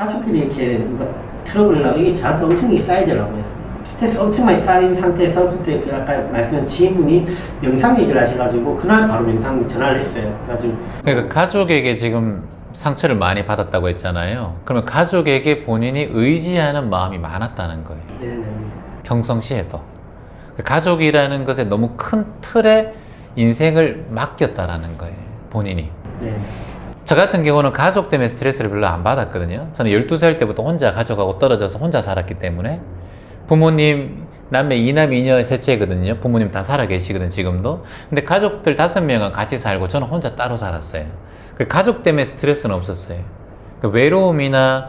가족끼리 이렇게 뭔가 트러블을 나고 이게 저한테 엄청 쌓이더라고요. 스트레스 엄청 많이 쌓인 상태에서 그때 그 아까 말씀한 지인분이 명상 얘기를 하셔가지고 그날 바로 명상 전화를 했어요. 그래가지고 그러니까 가족에게 지금 상처를 많이 받았다고 했잖아요. 그러면 가족에게 본인이 의지하는 마음이 많았다는 거예요. 네네. 평상시에도. 그 가족이라는 것에 너무 큰 틀에 인생을 맡겼다라는 거예요. 본인이. 네. 저 같은 경우는 가족 때문에 스트레스를 별로 안 받았거든요. 저는 12살 때부터 혼자 가족하고 떨어져서 혼자 살았기 때문에 부모님 남매 이남 이녀 셋째거든요. 부모님 다 살아 계시거든 지금도. 근데 가족들 다섯 명은 같이 살고 저는 혼자 따로 살았어요. 그 가족 때문에 스트레스는 없었어요. 그 외로움이나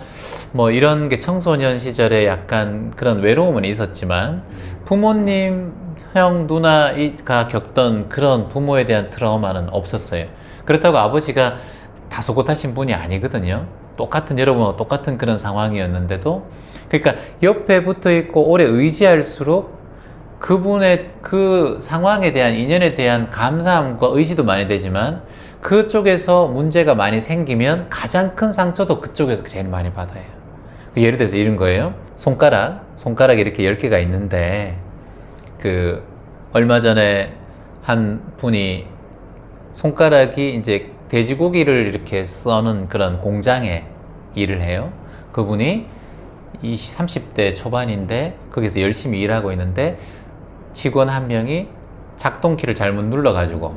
뭐 이런 게 청소년 시절에 약간 그런 외로움은 있었지만 부모님, 형, 누나가 겪던 그런 부모에 대한 트라우마는 없었어요. 그렇다고 아버지가 다소곳하신 분이 아니거든요. 똑같은 여러분과 똑같은 그런 상황이었는데도 그러니까 옆에 붙어 있고 오래 의지할수록 그분의 그 상황에 대한 인연에 대한 감사함과 의지도 많이 되지만 그쪽에서 문제가 많이 생기면 가장 큰 상처도 그쪽에서 제일 많이 받아요. 예를 들어서 이런 거예요. 손가락, 손가락이 이렇게 10개가 있는데 그 얼마 전에 한 분이 손가락이 이제 돼지고기를 이렇게 써는 그런 공장에 일을 해요. 그분이 20, 30대 초반인데 거기서 열심히 일하고 있는데 직원 한 명이 작동키를 잘못 눌러가지고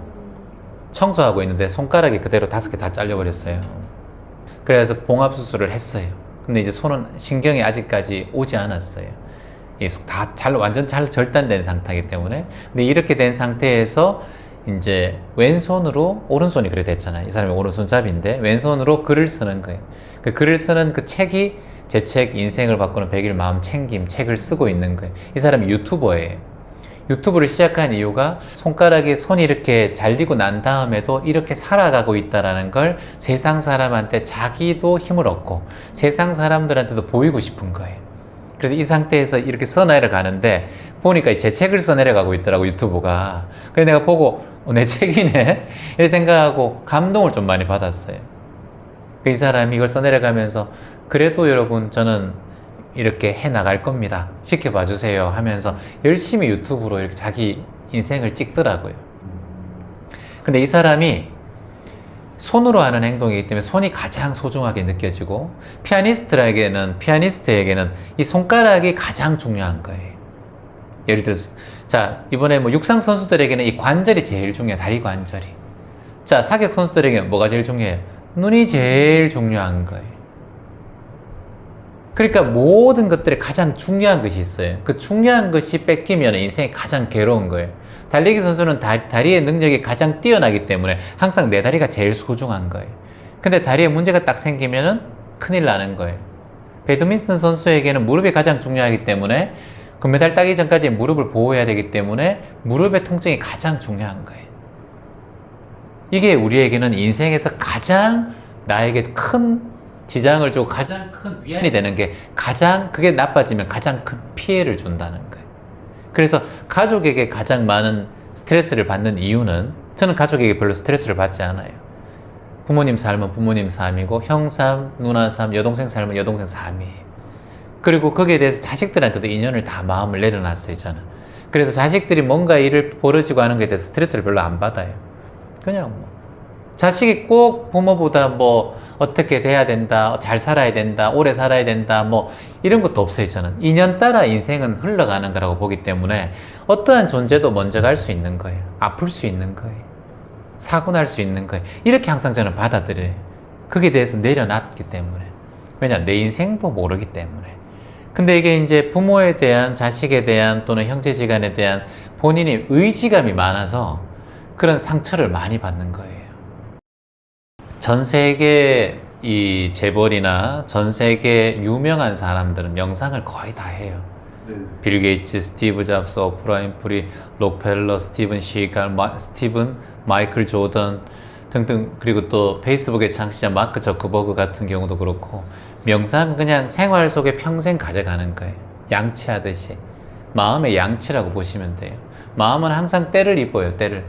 청소하고 있는데 손가락이 그대로 다섯 개 다 잘려버렸어요. 그래서 봉합 수술을 했어요. 근데 이제 손은 신경이 아직까지 오지 않았어요. 다 잘 완전 잘 절단된 상태이기 때문에 근데 이렇게 된 상태에서 이제 왼손으로 오른손이 그래 됐잖아요. 이 사람이 오른손잡이인데 왼손으로 글을 쓰는 거예요. 그 글을 쓰는 그 책이 제 책 인생을 바꾸는 100일 마음 챙김 책을 쓰고 있는 거예요. 이 사람이 유튜버예요. 유튜브를 시작한 이유가 손가락에 손이 이렇게 잘리고 난 다음에도 이렇게 살아가고 있다라는 걸 세상 사람한테 자기도 힘을 얻고 세상 사람들한테도 보이고 싶은 거예요. 그래서 이 상태에서 이렇게 써내려 가는데 보니까 제 책을 써내려 가고 있더라고 유튜브가. 그래서 내가 보고 어, 내 책이네 이렇게 생각하고 감동을 좀 많이 받았어요. 이 사람이 이걸 써내려가면서 그래도 여러분 저는 이렇게 해 나갈 겁니다. 지켜봐 주세요 하면서 열심히 유튜브로 이렇게 자기 인생을 찍더라고요. 근데 이 사람이 손으로 하는 행동이기 때문에 손이 가장 소중하게 느껴지고 피아니스트에게는 피아니스트에게는 이 손가락이 가장 중요한 거예요. 예를 들어서 자 이번에 뭐 육상 선수들에게는 이 관절이 제일 중요해 다리 관절이. 자 사격 선수들에게는 뭐가 제일 중요해요? 눈이 제일 중요한 거예요. 그러니까 모든 것들에 가장 중요한 것이 있어요. 그 중요한 것이 뺏기면 인생이 가장 괴로운 거예요. 달리기 선수는 다, 다리의 능력이 가장 뛰어나기 때문에 항상 내 다리가 제일 소중한 거예요. 근데 다리에 문제가 딱 생기면은 큰일 나는 거예요. 배드민턴 선수에게는 무릎이 가장 중요하기 때문에 금메달 따기 전까지 무릎을 보호해야 되기 때문에 무릎의 통증이 가장 중요한 거예요. 이게 우리에게는 인생에서 가장 나에게 큰 지장을 주고 가장 큰 위안이 되는 게 가장 그게 나빠지면 가장 큰 피해를 준다는 거예요. 그래서 가족에게 가장 많은 스트레스를 받는 이유는 저는 가족에게 별로 스트레스를 받지 않아요. 부모님 삶은 부모님 삶이고 형 삶, 누나 삶, 여동생 삶은 여동생 삶이에요. 그리고 거기에 대해서 자식들한테도 인연을 다 마음을 내려놨어요, 저는. 그래서 자식들이 뭔가 일을 벌어지고 하는 것에 대해서 스트레스를 별로 안 받아요. 그냥 뭐. 자식이 꼭 부모보다 뭐 어떻게 돼야 된다, 잘 살아야 된다, 오래 살아야 된다, 뭐 이런 것도 없어요, 저는. 인연 따라 인생은 흘러가는 거라고 보기 때문에 어떠한 존재도 먼저 갈 수 있는 거예요. 아플 수 있는 거예요. 사고 날 수 있는 거예요. 이렇게 항상 저는 받아들여요. 거기에 대해서 내려놨기 때문에. 왜냐, 내 인생도 모르기 때문에. 근데 이게 이제 부모에 대한, 자식에 대한 또는 형제지간에 대한 본인이 의지감이 많아서 그런 상처를 많이 받는 거예요. 전 세계 이 재벌이나 전 세계 유명한 사람들은 명상을 거의 다 해요. 네. 빌 게이츠, 스티브 잡스, 오프라 윈프리, 록펠러, 스티븐 시갈, 마, 스티븐, 마이클 조던 등등 그리고 또 페이스북의 창시자 마크 저크버그 같은 경우도 그렇고 명상 그냥 생활 속에 평생 가져가는 거예요. 양치하듯이 마음의 양치라고 보시면 돼요. 마음은 항상 때를 입어요. 때를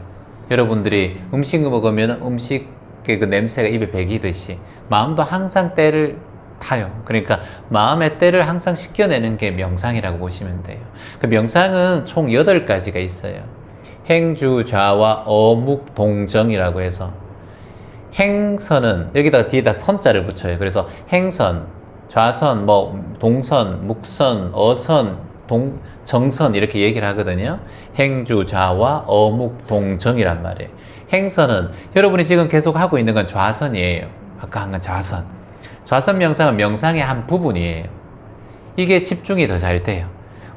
여러분들이 음식 먹으면 음식의 그 냄새가 입에 배기듯이 마음도 항상 때를 타요. 그러니까 마음의 때를 항상 씻겨내는 게 명상이라고 보시면 돼요. 그 명상은 총 8가지가 있어요. 행주, 좌와 어묵, 동정이라고 해서 행선은 여기다 뒤에다 선자를 붙여요. 그래서 행선, 좌선, 뭐 동선, 묵선, 어선, 동 정선 이렇게 얘기를 하거든요. 행주, 좌와 어묵, 동정이란 말이에요. 행선은 여러분이 지금 계속 하고 있는 건 좌선이에요. 아까 한 건 좌선. 좌선 명상은 명상의 한 부분이에요. 이게 집중이 더 잘 돼요.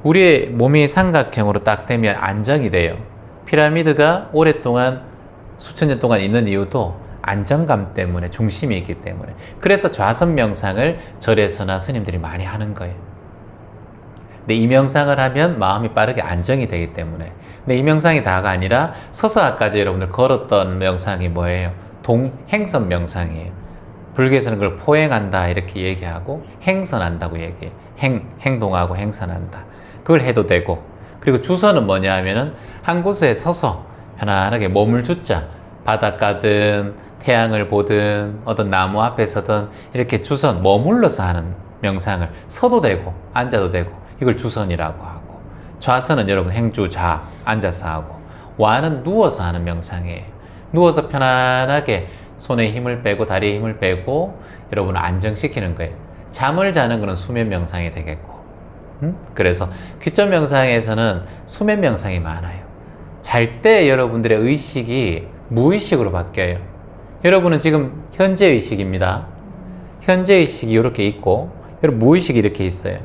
우리의 몸이 삼각형으로 딱 되면 안정이 돼요. 피라미드가 오랫동안 수천 년 동안 있는 이유도 안정감 때문에 중심이 있기 때문에 그래서 좌선 명상을 절에서나 스님들이 많이 하는 거예요. 근데 이 명상을 하면 마음이 빠르게 안정이 되기 때문에 근데 이 명상이 다가 아니라 서서 아까지 여러분들 걸었던 명상이 뭐예요? 동행선 명상이에요. 불교에서는 그걸 포행한다 이렇게 얘기하고 행선한다고 얘기해. 행 행동하고 행선한다. 그걸 해도 되고 그리고 주선은 뭐냐 하면은 한 곳에 서서 편안하게 몸을 주자 바닷가든 태양을 보든 어떤 나무 앞에서든 이렇게 주선 머물러서 하는 명상을 서도 되고 앉아도 되고 이걸 주선이라고 하고 좌선은 여러분 행주 좌 앉아서 하고 와는 누워서 하는 명상이에요. 누워서 편안하게 손에 힘을 빼고 다리에 힘을 빼고 여러분을 안정시키는 거예요. 잠을 자는 거는 수면 명상이 되겠고 음? 그래서 귀점 명상에서는 수면 명상이 많아요. 잘 때 여러분들의 의식이 무의식으로 바뀌어요. 여러분은 지금 현재 의식입니다. 현재 의식이 이렇게 있고, 여러분 무의식이 이렇게 있어요.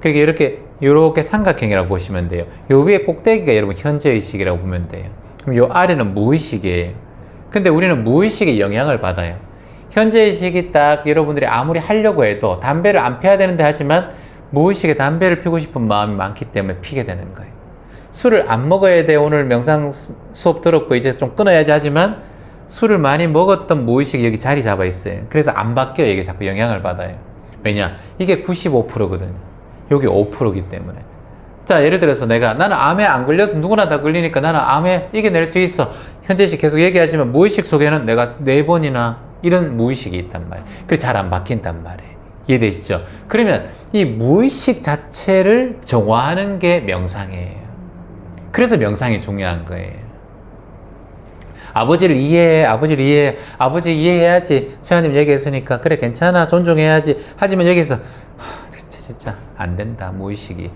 그러니까 이렇게 이렇게 삼각형이라고 보시면 돼요. 요 위에 꼭대기가 여러분 현재 의식이라고 보면 돼요. 그럼 요 아래는 무의식이에요. 근데 우리는 무의식의 영향을 받아요. 현재 의식이 딱 여러분들이 아무리 하려고 해도 담배를 안 피워야 되는데 하지만 무의식에 담배를 피고 싶은 마음이 많기 때문에 피게 되는 거예요. 술을 안 먹어야 돼. 오늘 명상 수- 수업 들었고 이제 좀 끊어야지 하지만 술을 많이 먹었던 무의식이 여기 자리 잡아 있어요. 그래서 안 바뀌어요. 이게 자꾸 영향을 받아요. 왜냐? 이게 95%거든요. 여기 5%이기 때문에. 자, 예를 들어서 내가 나는 암에 안 걸려서 누구나 다 걸리니까 나는 암에 이겨낼 수 있어. 현재식 계속 얘기하지만 무의식 속에는 내가 네 번이나 이런 무의식이 있단 말이에요. 그래서 잘 안 바뀐단 말이에요. 이해되시죠? 그러면 이 무의식 자체를 정화하는 게 명상이에요. 그래서 명상이 중요한 거예요. 아버지를 이해해, 아버지를 이해해, 아버지 이해해야지. 세아님 얘기했으니까, 그래, 괜찮아, 존중해야지. 하지만 여기서, 하, 진짜, 진짜, 안 된다, 무의식이.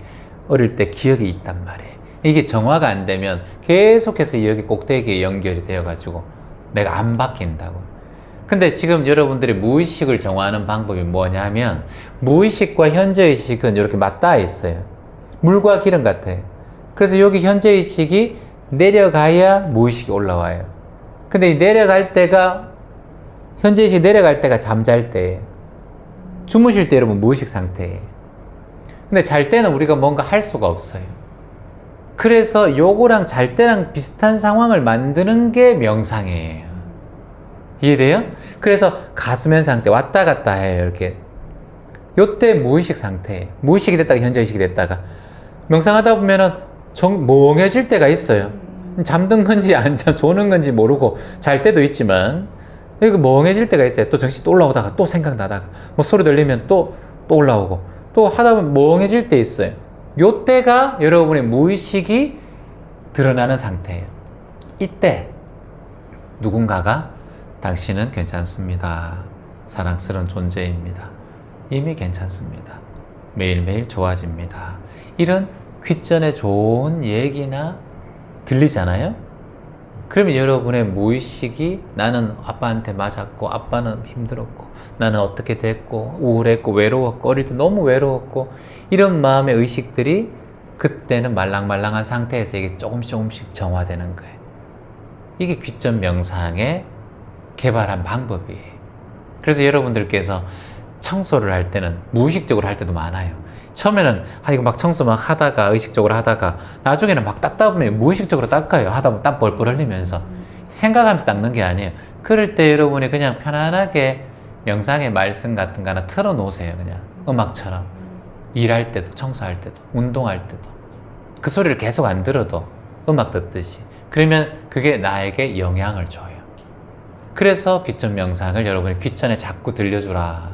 어릴 때 기억이 있단 말이에요. 이게 정화가 안 되면 계속해서 여기 꼭대기에 연결이 되어가지고 내가 안 바뀐다고. 근데 지금 여러분들이 무의식을 정화하는 방법이 뭐냐면, 무의식과 현재의식은 이렇게 맞닿아 있어요. 물과 기름 같아요. 그래서 여기 현재의식이 내려가야 무의식이 올라와요. 근데 이 내려갈 때가 현재의식이 내려갈 때가 잠잘 때예요. 주무실 때 여러분 무의식 상태예요. 근데 잘 때는 우리가 뭔가 할 수가 없어요. 그래서 요거랑 잘 때랑 비슷한 상황을 만드는 게 명상이에요. 이해돼요? 그래서 가수면 상태 왔다 갔다 해요. 이렇게. 요때 무의식 상태예요. 무의식이 됐다가 현재의식이 됐다가 명상하다 보면은 정, 멍해질 때가 있어요. 잠든 건지 안 잠, 조는 건지 모르고 잘 때도 있지만 이거 멍해질 때가 있어요. 또 정신 또 올라오다가 또 생각나다가 뭐 소리 들리면 또, 또 올라오고 또 하다 보면 멍해질 때 있어요. 요 때가 여러분의 무의식이 드러나는 상태예요. 이때 누군가가 당신은 괜찮습니다. 사랑스러운 존재입니다. 이미 괜찮습니다. 매일매일 좋아집니다. 이런 귓전에 좋은 얘기나 들리잖아요? 그러면 여러분의 무의식이 나는 아빠한테 맞았고, 아빠는 힘들었고, 나는 어떻게 됐고, 우울했고, 외로웠고, 어릴 때 너무 외로웠고, 이런 마음의 의식들이 그때는 말랑말랑한 상태에서 이게 조금씩 조금씩 정화되는 거예요. 이게 귀점 명상의 개발한 방법이에요. 그래서 여러분들께서 청소를 할 때는 무의식적으로 할 때도 많아요. 처음에는 아 이거 막 청소 막 하다가 의식적으로 하다가 나중에는 막 닦다 보면 무의식적으로 닦아요. 하다 보면 땀 뻘뻘 흘리면서 생각하면서 닦는 게 아니에요. 그럴 때 여러분이 그냥 편안하게 명상의 말씀 같은 거 하나 틀어 놓으세요. 그냥 음악처럼 일할 때도 청소할 때도 운동할 때도 그 소리를 계속 안 들어도 음악 듣듯이 그러면 그게 나에게 영향을 줘요. 그래서 귀천 명상을 여러분이 귀천에 자꾸 들려주라.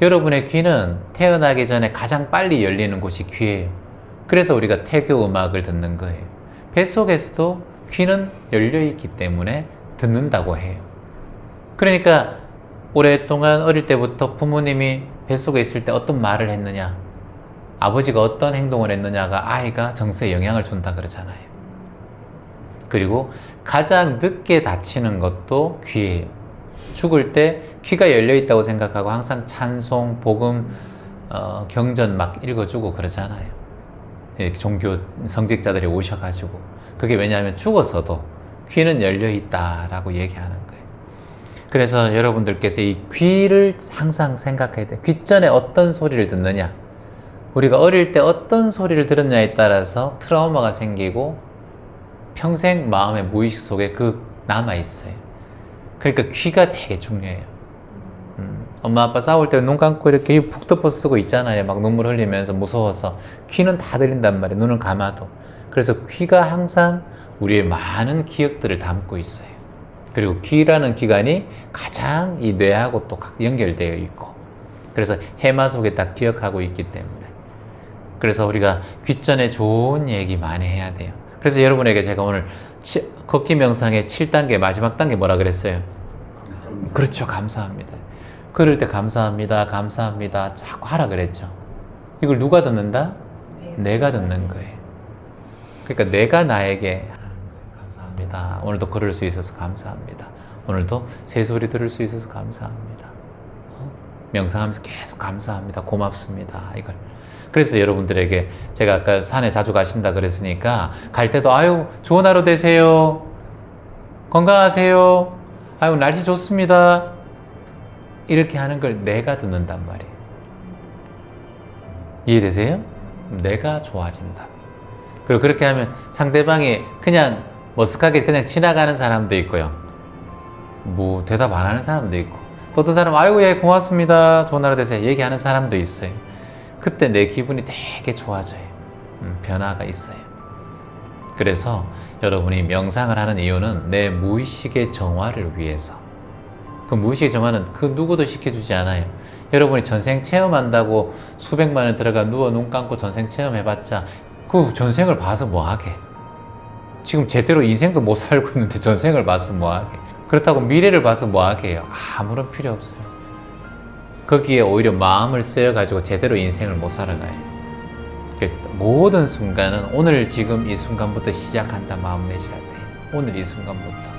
여러분의 귀는 태어나기 전에 가장 빨리 열리는 곳이 귀예요. 그래서 우리가 태교 음악을 듣는 거예요. 뱃속에서도 귀는 열려 있기 때문에 듣는다고 해요. 그러니까 오랫동안 어릴 때부터 부모님이 뱃속에 있을 때 어떤 말을 했느냐, 아버지가 어떤 행동을 했느냐가 아이가 정서에 영향을 준다 그러잖아요. 그리고 가장 늦게 다치는 것도 귀예요. 죽을 때 귀가 열려 있다고 생각하고 항상 찬송, 복음, 어, 경전 막 읽어주고 그러잖아요. 예, 종교 성직자들이 오셔가지고 그게 왜냐하면 죽었어도 귀는 열려 있다라고 얘기하는 거예요. 그래서 여러분들께서 이 귀를 항상 생각해야 돼요. 귀 전에 어떤 소리를 듣느냐. 우리가 어릴 때 어떤 소리를 들었냐에 따라서 트라우마가 생기고 평생 마음의 무의식 속에 그 남아 있어요. 그러니까 귀가 되게 중요해요. 음, 엄마 아빠 싸울 때 눈 감고 이렇게 입푹 덮어 쓰고 있잖아요. 막 눈물 흘리면서 무서워서 귀는 다 들린단 말이에요. 눈을 감아도. 그래서 귀가 항상 우리의 많은 기억들을 담고 있어요. 그리고 귀라는 기관이 가장 이 뇌하고 또각 연결되어 있고 그래서 해마 속에 딱 기억하고 있기 때문에 그래서 우리가 귀전에 좋은 얘기 많이 해야 돼요. 그래서 여러분에게 제가 오늘 치- 걷기 명상의 7단계 마지막 단계 뭐라 그랬어요? 그렇죠. 감사합니다. 그럴 때 감사합니다. 감사합니다. 자꾸 하라 그랬죠. 이걸 누가 듣는다? 내가 듣는 거예요. 그러니까 내가 나에게. 감사합니다. 오늘도 걸을 수 있어서 감사합니다. 오늘도 새 소리 들을 수 있어서 감사합니다. 어? 명상하면서 계속 감사합니다. 고맙습니다. 이걸. 그래서 여러분들에게 제가 아까 산에 자주 가신다 그랬으니까 갈 때도 아유 좋은 하루 되세요. 건강하세요. 아유 날씨 좋습니다. 이렇게 하는 걸 내가 듣는단 말이에요. 이해되세요? 내가 좋아진다. 그리고 그렇게 하면 상대방이 그냥 머쓱하게 그냥 지나가는 사람도 있고요. 뭐 대답 안 하는 사람도 있고 또 어떤 사람 아이고 예 고맙습니다. 좋은 하루 되세요. 얘기하는 사람도 있어요. 그때 내 기분이 되게 좋아져요. 음, 변화가 있어요. 그래서 여러분이 명상을 하는 이유는 내 무의식의 정화를 위해서. 그 무의식의 정화는 그 누구도 시켜주지 않아요. 여러분이 전생 체험한다고 수백만 원 들어가 누워 눈 감고 전생 체험해봤자 그 전생을 봐서 뭐하게. 지금 제대로 인생도 못 살고 있는데 전생을 봐서 뭐하게. 그렇다고 미래를 봐서 뭐하게 해요. 아무런 필요 없어요. 거기에 오히려 마음을 쓰여가지고 제대로 인생을 못 살아가요. 그 모든 순간은 오늘 지금 이 순간부터 시작한다 마음 내셔야 돼. 오늘 이 순간부터.